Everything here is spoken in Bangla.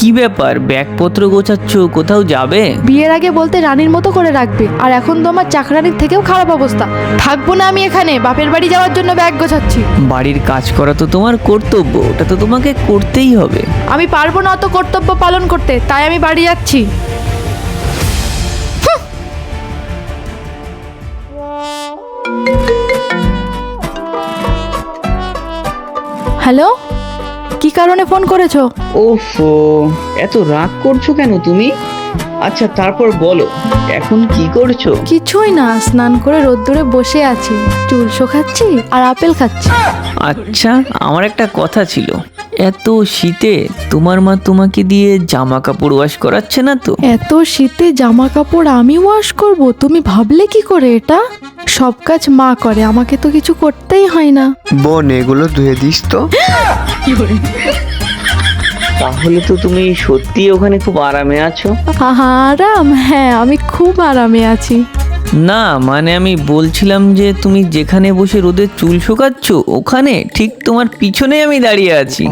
কি ব্যাপার? ব্যাগপত্র গোছাচ্ছ? কোথাও যাবে? বিয়ের আগে বলতে রানীর মতো করে রাখবে। আর এখন তো আমার চাকরানির থেকেও খারাপ অবস্থা। থাকব না আমি এখানে। বাপের বাড়ি যাওয়ার জন্য ব্যাগ গোছাচ্ছি। বাড়ির কাজ করা তো তোমার কর্তব্য। ওটা তো তোমাকে করতেই হবে। আমি পারব না অত কর্তব্য পালন করতে। তাই আমি বাড়ি যাচ্ছি। হ্যালো? কি কারণে ফোন করেছ? ওফো এত রাগ করছ কেন তুমি? আচ্ছা তারপর বলো এখন কি করছ? কিছুই না স্নান করে রোদ্দুরে বসে আছি। চুল শোকাচ্ছি আর আপেল খাচ্ছি। আচ্ছা আমার একটা কথা ছিল। এত শীতে তোমার মা তোমাকে দিয়ে জামা কাপড় ওয়াশ করাচ্ছে না তো? এত শীতে জামা কাপড় আমি ওয়াশ করব তুমি ভাবলে কি করে এটা? সব কাজ মা করে আমাকে তো কিছু করতেই হয় না। বোন এগুলো ধুয়ে দিস তো। তাহলে তো তুমি সত্যি ওখানে খুব আরামে আছো। আরাম? হ্যাঁ আমি খুব আরামে আছি। না মানে আমি বলছিলাম যে তুমি যেখানে বসে রোদে চুল শুকাচ্ছ ওখানে ঠিক তোমার পিছনে আমি দাঁড়িয়ে আছি।